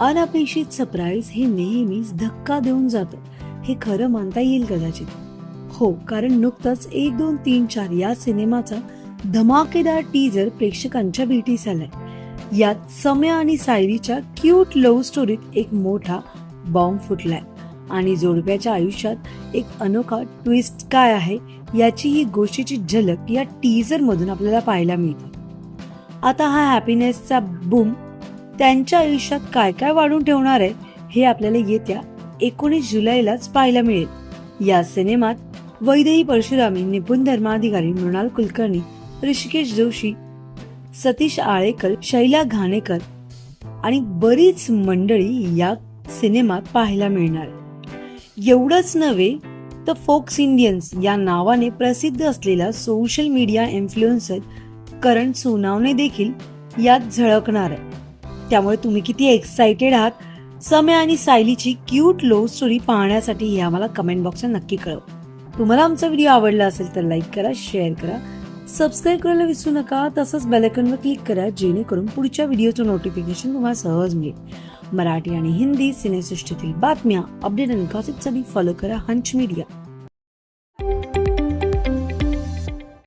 अनपेक्षित सरप्राईज हे नेहमीच धक्का देऊन जातं. हे खरं मानता येईल कदाचित. हो कारण नुकतंच एक दोन तीन चार या सिनेमाचा धमाकेदार टीजर प्रेक्षकांच्या भेटीस आलाय. यात सम्या आणि सायरीच्या क्यूट लव्ह स्टोरीत एक मोठा बॉम्ब फुटलाय. आणि जोडप्याच्या आयुष्यात एक अनोखा ट्विस्ट काय आहे याची ही गोष्टीची झलक या टीजर मधून आपल्याला पाहायला मिळते. आता हा हॅपीनेसचा बूम त्यांच्या आयुष्यात काय काय वाढून ठेवणार आहे हे आपल्याला येत्या एकोणीस जुलैलाच पाहायला मिळेल. या सिनेमात वैदेही परशुरामी निपुण धर्माधिकारी मृणाल कुलकर्णी ऋषिकेश जोशी सतीश आळेकर शैला घाणेकर आणि बरीच मंडळी या सिनेमात पाहायला मिळणार. एवढंच नव्हे तर फोक्स इंडियन्स या नावाने प्रसिद्ध असलेला social media influencer Karan Sonawane देखील यात झळकणार आहे. त्यामुळे तुम्ही किती एक्साइटेड आहात? समय आणि सायलीची क्यूट लो स्टोरी पाहण्यासाठी हे आम्हाला कमेंट बॉक्सला नक्की कळव. तुम्हाला आमचा व्हिडिओ आवडला असेल तर लाईक करा शेअर करा. सबस्क्राईब करायला विसरू नका तसंच बेलायकॉनवर क्लिक करा जेणेकरून पुढच्या व्हिडिओचं नोटिफिकेशन तुम्हाला सहज मिळेल. मराठी आणि हिंदी सिनेसृष्टीतील बातम्या अपडेट आणि गॉसिपसाठी फॉलो करा हंच मीडिया